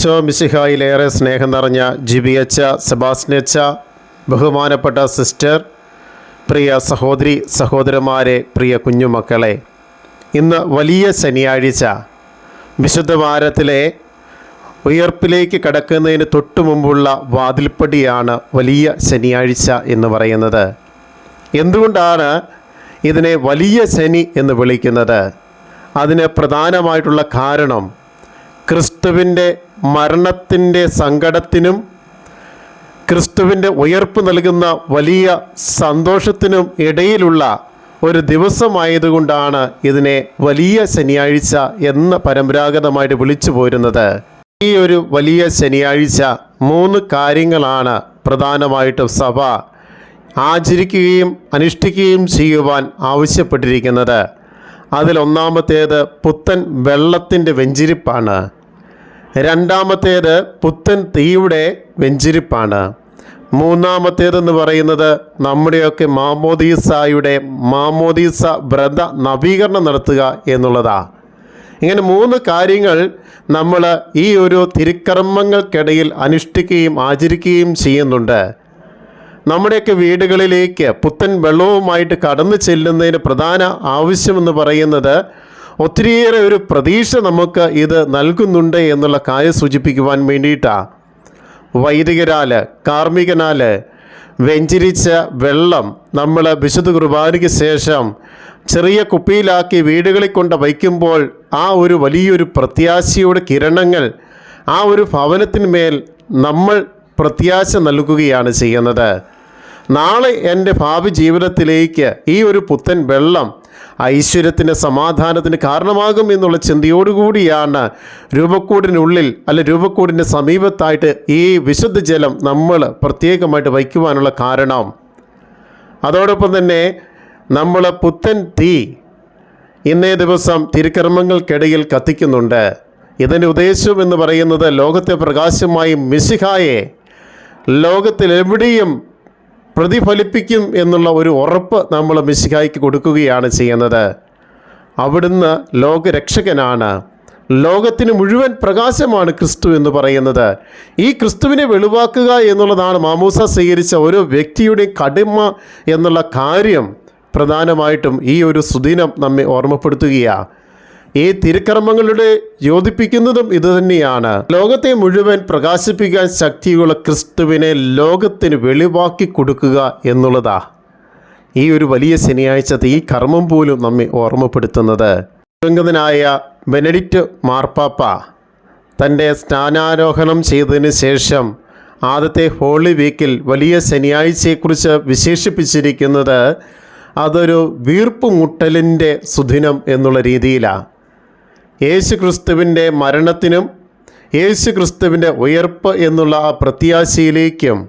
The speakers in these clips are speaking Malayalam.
ഈശോ മിശിഹായിലേറെ സ്നേഹം നിറഞ്ഞ ജിബിയച്ച സെബാസ്നച്ച ബഹുമാനപ്പെട്ട സിസ്റ്റർ പ്രിയ സഹോദരി സഹോദരന്മാരെ പ്രിയ കുഞ്ഞുമക്കളെ ഇന്ന് വലിയ ശനിയാഴ്ച. വിശുദ്ധ വാരത്തിലെ ഉയർപ്പിലേക്ക് കടക്കുന്നതിന് തൊട്ടു മുമ്പുള്ള വാതിൽപ്പടിയാണ് വലിയ ശനിയാഴ്ച എന്ന് പറയുന്നത്. എന്തുകൊണ്ടാണ് ഇതിനെ വലിയ ശനി എന്ന് വിളിക്കുന്നത്? അതിന് പ്രധാനമായിട്ടുള്ള കാരണം ക്രിസ്തുവിന്റെ മരണത്തിന്റെ സങ്കടത്തിനും ക്രിസ്തുവിന്റെ ഉയർപ്പ് നൽകുന്ന വലിയ സന്തോഷത്തിനും ഇടയിലുള്ള ഒരു ദിവസമായതുകൊണ്ടാണ് ഇതിനെ വലിയ ശനിയാഴ്ച എന്ന് പരമ്പരാഗതമായിട്ട് വിളിച്ചു പോരുന്നത്. ഈ ഒരു വലിയ ശനിയാഴ്ച മൂന്ന് കാര്യങ്ങളാണ് പ്രധാനമായിട്ടും സഭ ആചരിക്കുകയും അനുഷ്ഠിക്കുകയും ചെയ്യുവാൻ ആവശ്യപ്പെട്ടിരിക്കുന്നത്. അതിലൊന്നാമത്തേത് പുത്തൻ വെള്ളത്തിന്റെ വെഞ്ചിരിപ്പാണ്. രണ്ടാമത്തേത് പുത്തൻ തീയുടെ വെഞ്ചിരിപ്പാണ്. മൂന്നാമത്തേതെന്ന് പറയുന്നത് നമ്മുടെയൊക്കെ മാമോദീസായുടെ മാമോദീസ വ്രത നവീകരണം നടത്തുക എന്നുള്ളതാ. ഇങ്ങനെ മൂന്ന് കാര്യങ്ങൾ നമ്മൾ ഈ ഒരു തിരുക്കർമ്മങ്ങൾക്കിടയിൽ അനുഷ്ഠിക്കുകയും ആചരിക്കുകയും ചെയ്യുന്നുണ്ട്. നമ്മുടെയൊക്കെ വീടുകളിലേക്ക് പുത്തൻ വെള്ളവുമായിട്ട് കടന്നു ചെല്ലുന്നതിന് പ്രധാന ആവശ്യമെന്ന് പറയുന്നത് ഒത്തിരിയേറെ ഒരു പ്രതീക്ഷ നമുക്ക് ഇത് നൽകുന്നുണ്ട് എന്നുള്ള കാര്യം സൂചിപ്പിക്കുവാൻ വേണ്ടിയിട്ടാണ് വൈദികരാൽ കാർമ്മികനാൽ വെഞ്ചിരിച്ച വെള്ളം നമ്മൾ വിശുദ്ധ കുർബാനയ്ക്ക് ശേഷം ചെറിയ കുപ്പിയിലാക്കി വീടുകളിൽ കൊണ്ട് വയ്ക്കുമ്പോൾ ആ ഒരു വലിയൊരു പ്രത്യാശയുടെ കിരണങ്ങൾ ആ ഒരു ഭവനത്തിന്മേൽ നമ്മൾ പ്രത്യാശ നൽകുകയാണ് ചെയ്യുന്നത്. നാളെ എന്റെ ഭാവി ജീവിതത്തിലേക്ക് ഈ ഒരു പുത്തൻ വെള്ളം ഐശ്വര്യത്തിന് സമാധാനത്തിന് കാരണമാകും എന്നുള്ള ചിന്തയോടുകൂടിയാണ് രൂപക്കൂടിനുള്ളിൽ അല്ലെ രൂപക്കൂടിന്റെ സമീപത്തായിട്ട് ഈ വിശുദ്ധ ജലം നമ്മൾ പ്രത്യേകമായിട്ട് വയ്ക്കുവാനുള്ള കാരണം. അതോടൊപ്പം തന്നെ നമ്മൾ പുത്തൻ തീ ഇന്നേ ദിവസം തിരുക്കർമ്മങ്ങൾക്കിടയിൽ കത്തിക്കുന്നുണ്ട്. ഇതിന്റെ ഉദ്ദേശം എന്ന് പറയുന്നത് ലോകത്തെ പ്രകാശമായി മിശിഹായെ ലോകത്തിലെവിടെയും പ്രതിഫലിപ്പിക്കും എന്നുള്ള ഒരു ഉറപ്പ് നമ്മൾ മിശിഹായ്ക്ക് കൊടുക്കുകയാണ് ചെയ്യുന്നത്. അവിടുന്ന് ലോകരക്ഷകനാണ്. ലോകത്തിന് മുഴുവൻ പ്രകാശമാണ് ക്രിസ്തു എന്ന് പറയുന്നത്. ഈ ക്രിസ്തുവിനെ വെളിവാക്കുക എന്നുള്ളതാണ് മാമൂസ സ്വീകരിച്ച ഓരോ വ്യക്തിയുടെ കടിമ എന്നുള്ള കാര്യം. പ്രധാനമായിട്ടും ഈ ഒരു സുദിനം നമ്മെ ഓർമ്മപ്പെടുത്തുകയാണ് ഈ തിരുക്കർമ്മങ്ങളുടെ യോജിപ്പിക്കുന്നതും ഇതുതന്നെയാണ്. ലോകത്തെ മുഴുവൻ പ്രകാശിപ്പിക്കാൻ ശക്തിയുള്ള ക്രിസ്തുവിനെ ലോകത്തിന് വെളിവാക്കി കൊടുക്കുക എന്നുള്ളതാ ഈ ഒരു വലിയ ശനിയാഴ്ചത്തെ ഈ കർമ്മം പോലും നമ്മെ ഓർമ്മപ്പെടുത്തുന്നത്. ദിവംഗതനായ ബെനഡിക്റ്റ് മാർപ്പാപ്പ തന്റെ സ്നാനാരോഹണം ചെയ്തതിന് ശേഷം ആദ്യത്തെ ഹോളി വീക്കിൽ വലിയ ശനിയാഴ്ചയെക്കുറിച്ച് വിശേഷിപ്പിച്ചിരിക്കുന്നത് അതൊരു വീർപ്പുമുട്ടലിന്റെ സുദിനം എന്നുള്ള രീതിയിലാണ് യേശു ക്രിസ്തുവിന്റെ മരണത്തിനും യേശു ക്രിസ്തുവിന്റെ ഉയർപ്പ് എന്നുള്ള ആ പ്രത്യാശയിലേക്കും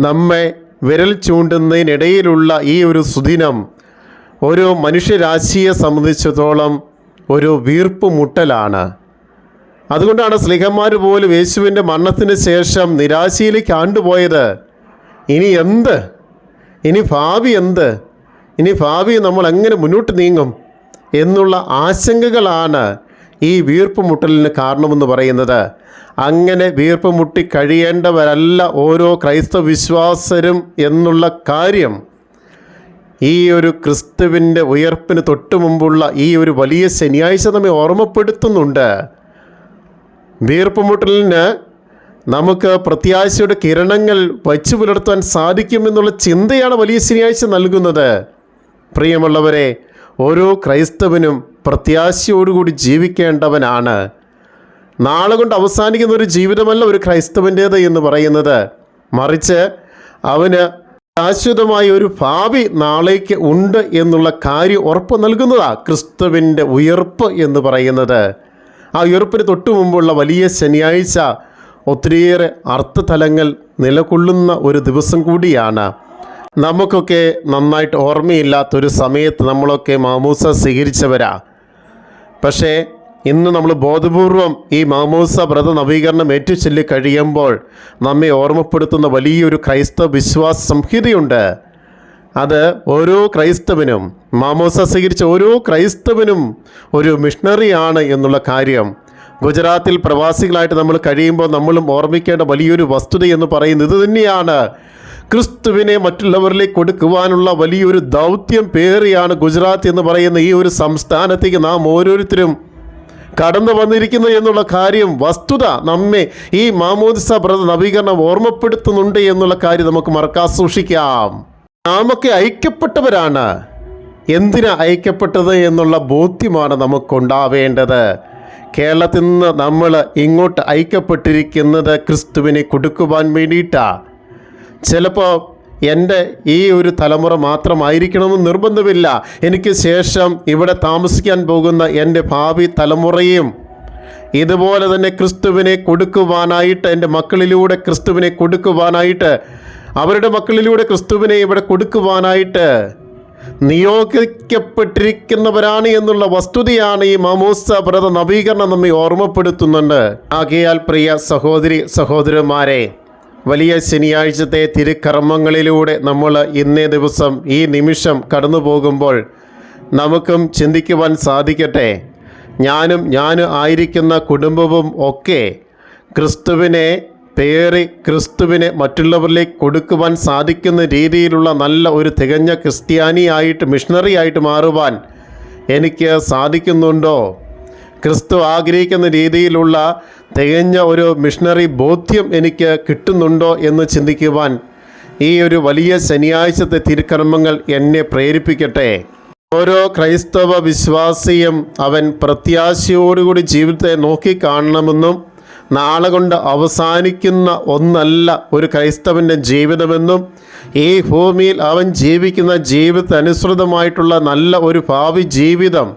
നമ്മെ വിരൽ ചൂണ്ടുന്നതിനിടയിലുള്ള ഈ ഒരു സുദിനം ഒരു മനുഷ്യരാശിയെ സംബന്ധിച്ചിടത്തോളം ഒരു വീർപ്പ് മുട്ടലാണ്. അതുകൊണ്ടാണ് സ്ലിഹന്മാർ പോലും യേശുവിന്റെ മരണത്തിന് ശേഷം നിരാശയിലേക്ക് ആണ്ടുപോയത്. ഇനി എന്ത്? ഇനി ഭാവി എന്ത്? ഇനി ഭാവി നമ്മൾ എങ്ങനെ മുന്നോട്ട് നീങ്ങും? എന്നുള്ള ആശങ്കകളാണ് ഈ വീർപ്പ് മുട്ടലിന് കാരണമെന്ന് പറയുന്നത്. അങ്ങനെ വീർപ്പ് മുട്ടി കഴിയേണ്ടവരല്ല ഓരോ ക്രൈസ്തവ വിശ്വാസരും എന്നുള്ള കാര്യം. ഈ ഒരു ക്രിസ്തുവിന്റെ ഉയർപ്പിന് തൊട്ടു മുമ്പുള്ള ഈ ഒരു വലിയ ശനിയാഴ്ച നമ്മെ ഓർമ്മപ്പെടുത്തുന്നുണ്ട്. വീർപ്പുമുട്ടലിന് നമുക്ക് പ്രത്യാശയുടെ കിരണങ്ങൾ വച്ചു പുലർത്താൻ സാധിക്കുമെന്നുള്ള ചിന്തയാണ് വലിയ ശനിയാഴ്ച നൽകുന്നത്. പ്രിയമുള്ളവരെ ഓരോ ക്രൈസ്തവനും പ്രത്യാശയോടുകൂടി ജീവിക്കേണ്ടവനാണ്. നാളെ കൊണ്ട് അവസാനിക്കുന്ന ഒരു ജീവിതമല്ല ഒരു ക്രൈസ്തവന്റേത് എന്ന് പറയുന്നത്. മറിച്ച് അവന് ശാശ്വതമായ ഒരു ഭാവി നാളേക്ക് ഉണ്ട് എന്നുള്ള കാര്യം ഉറപ്പ് നൽകുന്നതാ ക്രിസ്തുവിന്റെ ഉയർപ്പ് എന്ന് പറയുന്നത്. ആ ഉയർപ്പിന് തൊട്ടു മുമ്പുള്ള വലിയ ശനിയാഴ്ച ഒത്തിരിയേറെ അർത്ഥതലങ്ങൾ നിലകൊള്ളുന്ന ഒരു ദിവസം കൂടിയാണ്. നമുക്കൊക്കെ നന്നായിട്ട് ഓർമ്മയില്ലാത്തൊരു സമയത്ത് നമ്മളൊക്കെ മാമൂസ സ്വീകരിച്ചവരാ. പക്ഷേ ഇന്ന് നമ്മൾ ബോധപൂർവം ഈ മാമൂസ വ്രത നവീകരണം ഏറ്റുചൊല്ലി കഴിയുമ്പോൾ നമ്മെ ഓർമ്മപ്പെടുത്തുന്ന വലിയൊരു ക്രൈസ്തവ വിശ്വാസ സംഹിതയുണ്ട്. അത് ഓരോ ക്രൈസ്തവനും മാമോസ സ്വീകരിച്ച ഓരോ ക്രൈസ്തവനും ഒരു മിഷണറിയാണ് എന്നുള്ള കാര്യം. ഗുജറാത്തിൽ പ്രവാസികളായിട്ട് നമ്മൾ കഴിയുമ്പോൾ നമ്മളും ഓർമ്മിക്കേണ്ട വലിയൊരു വസ്തുത എന്ന് പറയുന്നത് ഇത് തന്നെയാണ് ക്രിസ്തുവിനെ മറ്റുള്ളവരിലേക്ക് കൊടുക്കുവാനുള്ള വലിയൊരു ദൗത്യം പേറിയാണ് ഗുജറാത്ത് എന്ന് പറയുന്ന ഈ ഒരു സംസ്ഥാനത്തേക്ക് നാം ഓരോരുത്തരും കടന്നു വന്നിരിക്കുന്നു എന്നുള്ള കാര്യം വസ്തുത നമ്മെ ഈ മാമോദിസ വ്രത നവീകരണം ഓർമ്മപ്പെടുത്തുന്നുണ്ട് എന്നുള്ള കാര്യം നമുക്ക് മറക്കാൻ സൂക്ഷിക്കാം. നാമൊക്കെ ഐക്യപ്പെട്ടവരാണ്. എന്തിനാ ഐക്യപ്പെട്ടത് എന്നുള്ള ബോധ്യമാണ് നമുക്കുണ്ടാവേണ്ടത്. കേരളത്തിൽ നിന്ന് നമ്മൾ ഇങ്ങോട്ട് ഐക്യപ്പെട്ടിരിക്കുന്നത് ക്രിസ്തുവിനെ കൊടുക്കുവാൻ വേണ്ടിയിട്ടാണ് ചിലപ്പോൾ എന്റെ ഈ ഒരു തലമുറ മാത്രമായിരിക്കണമെന്ന് നിർബന്ധമില്ല. എനിക്ക് ശേഷം ഇവിടെ താമസിക്കാൻ പോകുന്ന എന്റെ ഭാവി തലമുറയും ഇതുപോലെ തന്നെ ക്രിസ്തുവിനെ കൊടുക്കുവാനായിട്ട് എന്റെ മക്കളിലൂടെ ക്രിസ്തുവിനെ കൊടുക്കുവാനായിട്ട് അവരുടെ മക്കളിലൂടെ ക്രിസ്തുവിനെ ഇവിടെ കൊടുക്കുവാനായിട്ട് നിയോഗിക്കപ്പെട്ടിരിക്കുന്നവരാണ് എന്നുള്ള വസ്തുതയാണ് ഈ മമൂസ വ്രത നവീകരണം നമ്മെ ഓർമ്മപ്പെടുത്തുന്നുണ്ട്. ആകയാൽ പ്രിയ സഹോദരി സഹോദരന്മാരെ വലിയ ശനിയാഴ്ചത്തെ തിരുക്കർമ്മങ്ങളിലൂടെ നമ്മൾ ഇന്നേ ദിവസം ഈ നിമിഷം കടന്നു പോകുമ്പോൾ നമുക്കും ചിന്തിക്കുവാൻ സാധിക്കട്ടെ. ഞാനും ഞാൻ ആയിരിക്കുന്ന കുടുംബവും ഒക്കെ ക്രിസ്തുവിനെ പേറി ക്രിസ്തുവിനെ മറ്റുള്ളവരിലേക്ക് കൊടുക്കുവാൻ സാധിക്കുന്ന രീതിയിലുള്ള നല്ല ഒരു തികഞ്ഞ ക്രിസ്ത്യാനിയായിട്ട് മിഷണറി ആയിട്ട് മാറുവാൻ എനിക്ക് സാധിക്കുന്നുണ്ടോ? ക്രിസ്തു ആഗ്രഹിക്കുന്ന രീതിയിലുള്ള തികഞ്ഞ ഒരു മിഷണറി ബോധ്യം എനിക്ക് കിട്ടുന്നുണ്ടോ എന്ന് ചിന്തിക്കുവാൻ ഈ ഒരു വലിയ ശനിയാഴ്ചത്തെ തിരുക്കർമ്മങ്ങൾ എന്നെ പ്രേരിപ്പിക്കട്ടെ. ഓരോ ക്രൈസ്തവ വിശ്വാസിയും അവൻ പ്രത്യാശയോടുകൂടി ജീവിതത്തെ നോക്കിക്കാണണമെന്നും നാളെ കൊണ്ട് അവസാനിക്കുന്ന ഒന്നല്ല ഒരു ക്രൈസ്തവന്റെ ജീവിതമെന്നും ഈ ഭൂമിയിൽ അവൻ ജീവിക്കുന്ന ജീവിതത്തിനനുസൃതമായിട്ടുള്ള നല്ല ഒരു ഭാവി ജീവിതം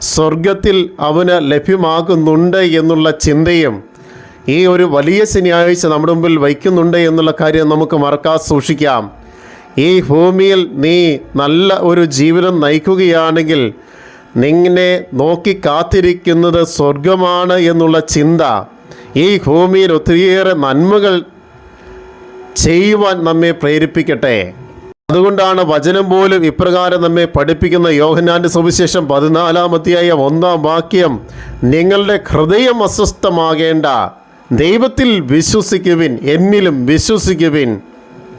സ്വർഗത്തിൽ അവന് ലഭ്യമാകുന്നുണ്ട് എന്നുള്ള ചിന്തയും ഈ ഒരു വലിയ ശനിയാഴ്ച നമ്മുടെ മുമ്പിൽ വയ്ക്കുന്നുണ്ട് എന്നുള്ള കാര്യം നമുക്ക് മറക്കാൻ സൂക്ഷിക്കാം. ഈ ഭൂമിയിൽ നീ നല്ല ഒരു ജീവിതം നയിക്കുകയാണെങ്കിൽ നിന്നെ നോക്കി കാത്തിരിക്കുന്നത് സ്വർഗമാണ് എന്നുള്ള ചിന്ത ഈ ഭൂമിയിൽ ഒത്തിരിയേറെ നന്മകൾ ചെയ്യുവാൻ നമ്മെ പ്രേരിപ്പിക്കട്ടെ. അതുകൊണ്ടാണ് വചനം പോലും ഇപ്രകാരം നമ്മെ പഠിപ്പിക്കുന്ന യോഹനാന്റെ സുവിശേഷം പതിനാലാമത്തെയായ ഒന്നാം വാക്യം നിങ്ങളുടെ ഹൃദയം അസ്വസ്ഥമാകേണ്ട ദൈവത്തിൽ വിശ്വസിക്കുവിൻ എന്നിലും വിശ്വസിക്കുവിൻ.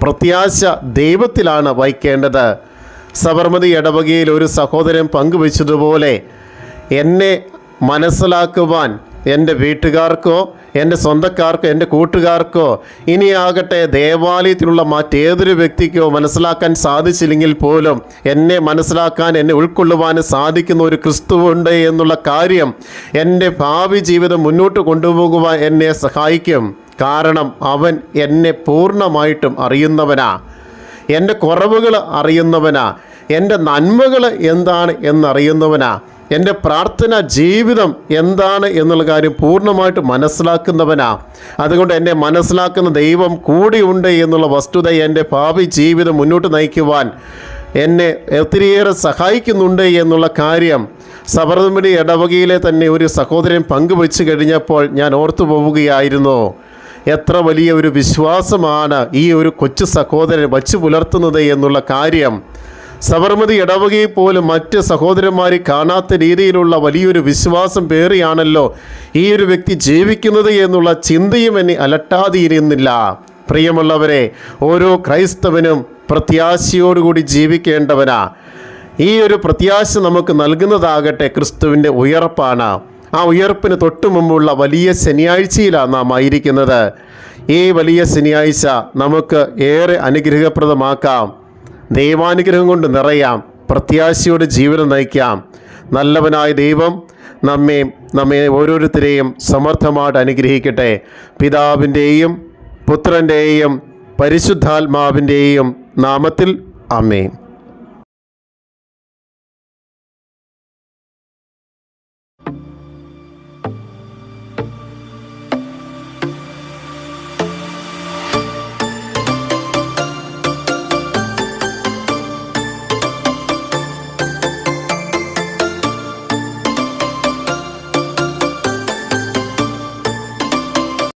പ്രത്യാശ ദൈവത്തിലാണ് വയ്ക്കേണ്ടത് സബർമതി ഇടവകയിൽ ഒരു സഹോദരൻ പങ്കുവച്ചതുപോലെ എന്നെ മനസ്സിലാക്കുവാൻ എന്റെ വീട്ടുകാർക്കോ എന്റെ സ്വന്തക്കാർക്കോ എന്റെ കൂട്ടുകാർക്കോ ഇനിയാകട്ടെ ദേവാലയത്തിലുള്ള മറ്റേതൊരു വ്യക്തിക്കോ മനസ്സിലാക്കാൻ സാധിച്ചില്ലെങ്കിൽ പോലും എന്നെ മനസ്സിലാക്കാൻ എന്നെ ഉൾക്കൊള്ളുവാൻ സാധിക്കുന്ന ഒരു ക്രിസ്തുവുണ്ട് എന്നുള്ള കാര്യം എന്റെ ഭാവി ജീവിതം മുന്നോട്ട് കൊണ്ടുപോകുവാൻ എന്നെ സഹായിക്കും. കാരണം അവൻ എന്നെ പൂർണമായിട്ടും അറിയുന്നവനാ. എന്റെ കുറവുകൾ അറിയുന്നവനാ. എന്റെ നന്മകൾ എന്താണ് എന്നറിയുന്നവനാ. എന്റെ പ്രാർത്ഥന ജീവിതം എന്താണ് എന്നുള്ള കാര്യം പൂർണമായിട്ട് മനസ്സിലാക്കുന്നവനാ. അതുകൊണ്ട് എന്നെ മനസ്സിലാക്കുന്ന ദൈവം കൂടിയുണ്ട് എന്നുള്ള വസ്തുത എന്റെ ഭാവി ജീവിതം മുന്നോട്ട് നയിക്കുവാൻ എന്നെ ഒത്തിരിയേറെ സഹായിക്കുന്നുണ്ട് എന്നുള്ള കാര്യം സബർമതി ഇടവകയിലെ തന്നെ ഒരു സഹോദരൻ പങ്കുവെച്ച് കഴിഞ്ഞപ്പോൾ ഞാൻ ഓർത്തു പോവുകയായിരുന്നു. എത്ര വലിയ ഒരു വിശ്വാസമാണ് ഈ ഒരു കൊച്ചു സഹോദരൻ വച്ചു പുലർത്തുന്നത് എന്നുള്ള കാര്യം. സബർമതി ഇടവകയെ പോലും മറ്റ് സഹോദരന്മാരെ കാണാത്ത രീതിയിലുള്ള വലിയൊരു വിശ്വാസം പേറിയാണല്ലോ ഈ ഒരു വ്യക്തി ജീവിക്കുന്നത് എന്നുള്ള ചിന്തയും എന്നെ അലട്ടാതിരുന്നില്ല പ്രിയമുള്ളവരെ ഓരോ ക്രൈസ്തവനും പ്രത്യാശയോടുകൂടി ജീവിക്കേണ്ടവനാ. ഈ ഒരു പ്രത്യാശ നമുക്ക് നൽകുന്നതാകട്ടെ ക്രിസ്തുവിന്റെ ഉയർപ്പാണ്. ആ ഉയർപ്പിന് തൊട്ടു മുമ്പുള്ള വലിയ ശനിയാഴ്ചയിലാണ് നാം ആയിരിക്കുന്നത്. ഈ വലിയ ശനിയാഴ്ച നമുക്ക് ഏറെ അനുഗ്രഹപ്രദമാക്കാം. ദൈവാനുഗ്രഹം കൊണ്ട് നിറയാം. പ്രത്യാശയോടെ ജീവിതം നയിക്കാം. നല്ലവനായ ദൈവം നമ്മെ നമ്മെ ഓരോരുത്തരെയും സമർത്ഥമായിട്ട് അനുഗ്രഹിക്കട്ടെ. പിതാവിന്റെയും പുത്രന്റെയും പരിശുദ്ധാത്മാവിന്റെയും നാമത്തിൽ അമ്മേ